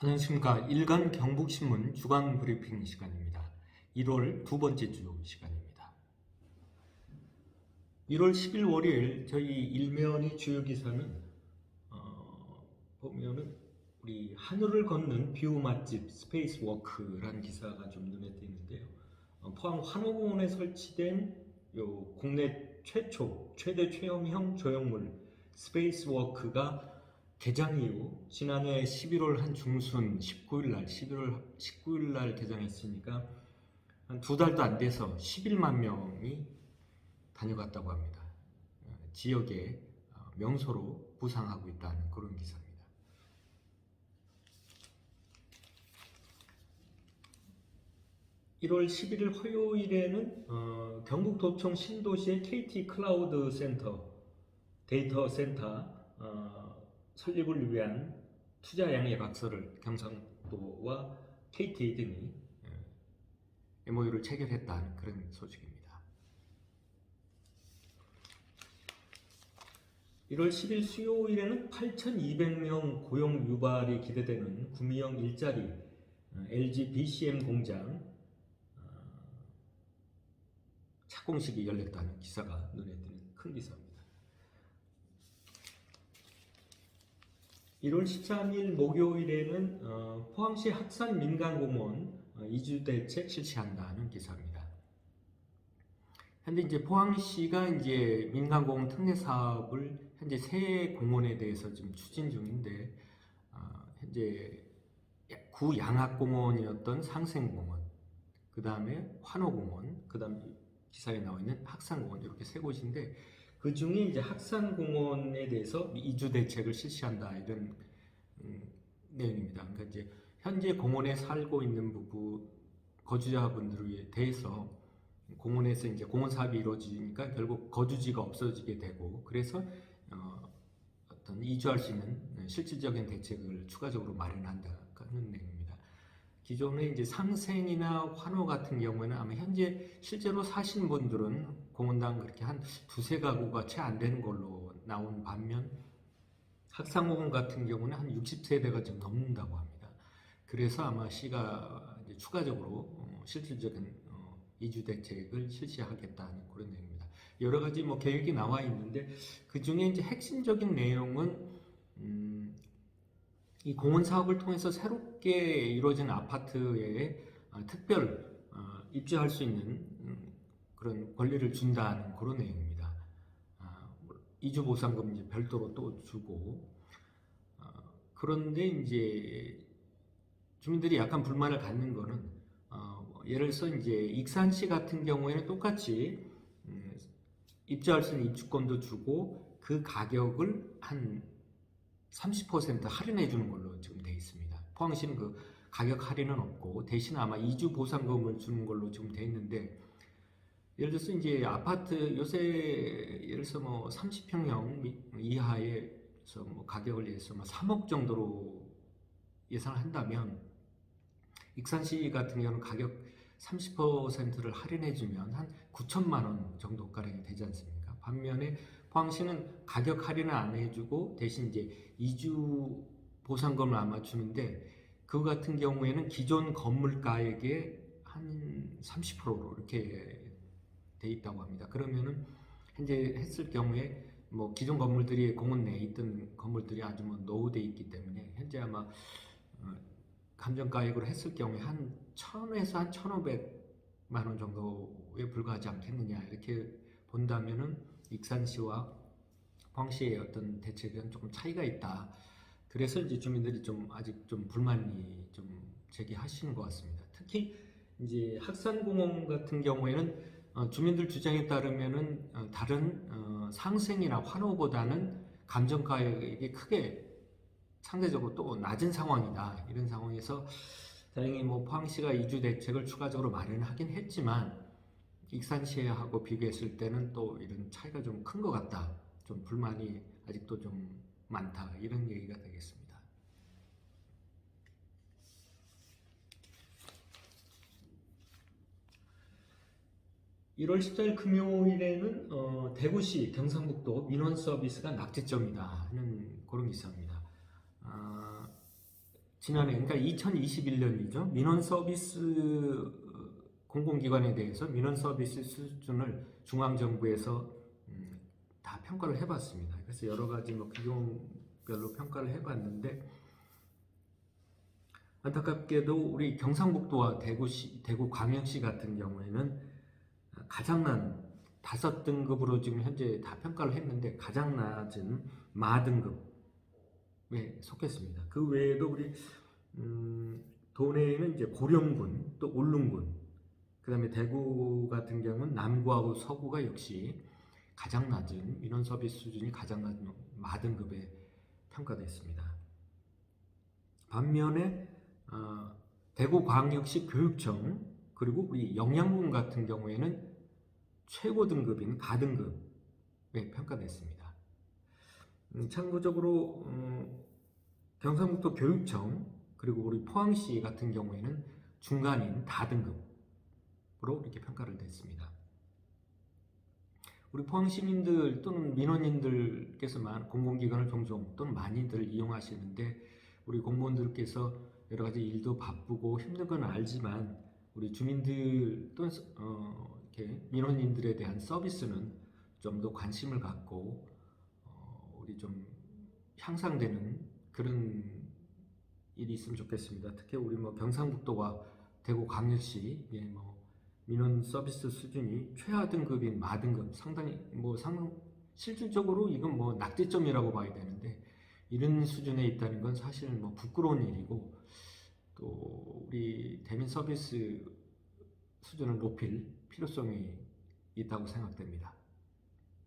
안녕하십니까. 일간 경북신문 주간 브리핑 시간입니다. 1월 두 번째 주 시간입니다. 1월 10일 월요일 저희 일면이 주요 기사는 어, 보면은 우리 하늘을 걷는 뷰 맛집 스페이스 워크라는 기사가 좀 눈에 띄는데요. 어, 포항 환호공원에 설치된 요 국내 최초 최대 체험형 조형물 스페이스 워크가 개장 이후 지난해 11월 한 중순 19일 날 11월 19일 날 개장했으니까 한 두 달도 안 돼서 11만 명이 다녀갔다고 합니다. 어, 지역의 어, 명소로 부상하고 있다는 그런 기사입니다. (1월 11일) 화요일에는 어, 경북 도청 신도시의 KT 클라우드 센터 데이터 센터 어, 설립을 위한 투자 양해 각서를 경상도와 KT 등이 예, MOU를 체결했다는 그런 소식입니다. 1월 10일 수요일에는 8,200명 고용 유발이 기대되는 구미형 일자리 어, LG BCM 공장 어, 착공식이 열렸다는 기사가 눈에 띄는 큰 기사입니다. 1월 13일 목요일에는 어, 포항시 학산 민간공원 어, 이주 대책 실시한다는 기사입니다. 현재 이제 포항시가 이제 민간공원 특례 사업을 현재 세 공원에 대해서 지금 추진 중인데 어, 현재 구 양학공원이었던 상생공원, 그 다음에 환호공원, 그 다음 기사에 나와 있는 학산공원 이렇게 세 곳인데 그 중에 이제 학산공원에 대해서 이주 대책을 실시한다 이런 음, 내용입니다. 그러니까 이제 현재 공원에 살고 있는 부부 거주자분들에 대해서 공원에서 이제 공원 사업이 이루어지니까 결국 거주지가 없어지게 되고 그래서 어, 어떤 이주할 수 있는 실질적인 대책을 추가적으로 마련한다는 내용입니다. 기존에 이제 상생이나 환호 같은 경우에는 아마 현재 실제로 사시는 분들은 공원당 그렇게 한 두세 가구가 채 안 되는 걸로 나온 반면 학상공원 같은 경우는 한 60세대가 좀 넘는다고 합니다. 그래서 아마 시가 추가적으로 어, 실질적인 어, 이주 대책을 실시하겠다는 그런 내용입니다. 여러 가지 뭐 계획이 나와 있는데 그 중에 이제 핵심적인 내용은 음, 이 공원 사업을 통해서 새롭 게 이루어진 아파트에 어, 특별 어, 입주할 수 있는 음, 그런 권리를 준다는 그런 내용입니다. 아, 이주 보상금 이제 별도로 또 주고 어, 그런데 이제 주민들이 약간 불만을 갖는 거는 어, 뭐 예를 들어서 이제 익산시 같은 경우에는 똑같이 음, 입주할 수 있는 입주권도 주고 그 가격을 한 30% 할인해 주는 걸로 지금. 포항시는 그 가격 할인은 없고 대신 아마 이주 보상금을 주는 걸로 지금 돼 있는데 예를 들어서 이제 아파트 요새 예를 들어서 뭐 30평형 이하에서 뭐 가격을 예서 뭐 3억 정도로 예상을 한다면 익산시 같은 경우는 가격 30%를 할인해 주면 한 9천만 원 정도 가량이 되지 않습니까? 반면에 포항시는 가격 할인을 안 해주고 대신 이제 이주 보상금을 아마 주는데 그 같은 경우에는 기존 건물가액의 한 30%로 이렇게 돼 있다고 합니다. 그러면은 현재 했을 경우에 뭐 기존 건물들이 공원 내에 있던 건물들이 아주 뭐 노후돼 있기 때문에 현재 아마 어, 감정가액으로 했을 경우에 한 1,000에서 한 1,500만 원 정도에 불과하지 않겠느냐 이렇게 본다면은 익산시와 광시의 어떤 대책은 조금 차이가 있다. 그래서 이제 주민들이 좀 아직 좀 불만이 좀 제기하시는 것 같습니다. 특히 이제 학산공원 같은 경우에는 어, 주민들 주장에 따르면은 어, 다른 어, 상생이나 환호보다는 감정가액이 크게 상대적으로 또 낮은 상황이다. 이런 상황에서 다행히 뭐 포항시가 이주 대책을 추가적으로 마련하긴 했지만 익산시하고 비교했을 때는 또 이런 차이가 좀 큰 것 같다. 좀 불만이 아직도 좀 많다. 이런 얘기가 되겠습니다. 1월 14일 금요일에는 어, 대구시 경상북도 민원 서비스가 낙제점이다 하는 그런 기사입니다. 아, 지난해 그러니까 2021년이죠. 민원 서비스 어, 공공기관에 대해서 민원 서비스 수준을 중앙 정부에서 음, 다 평가를 해봤습니다. 그래서 여러 가지 뭐 규모별로 평가를 해봤는데 안타깝게도 우리 경상북도와 대구시, 대구 광역시 같은 경우에는 가장 난 다섯 등급으로 지금 현재 다 평가를 했는데 가장 낮은 마 등급에 속했습니다. 그 외에도 우리 음, 도내에는 이제 고령군 또 울릉군 그다음에 대구 같은 경우는 남구하고 서구가 역시 가장 낮은 민원 서비스 수준이 가장 낮은 마등급에 평가됐습니다. 반면에 어, 대구광역시 교육청 그리고 우리 영양군 같은 경우에는 최고 등급인 가등급에 평가됐습니다. 음, 참고적으로 음, 경상북도 교육청 그리고 우리 포항시 같은 경우에는 중간인 다등급으로 이렇게 평가를 됐습니다. 우리 포항 시민들 또는 민원인들께서 많- 공공기관을 종종 또는 많이들 이용하시는데 우리 공무원들께서 여러 가지 일도 바쁘고 힘든 건 알지만 우리 주민들 또는 서- 어, 이렇게 민원인들에 대한 서비스는 좀 더 관심을 갖고 어, 우리 좀 향상되는 그런 일이 있으면 좋겠습니다. 특히 우리 뭐 경상북도와 대구 광역시 예, 뭐 민원 서비스 수준이 최하 등급인 마등급 상당히 뭐 상 실질적으로 이건 뭐 낙제점이라고 봐야 되는데 이런 수준에 있다는 건 사실 뭐 부끄러운 일이고 또 우리 대민 서비스 수준을 높일 필요성이 있다고 생각됩니다.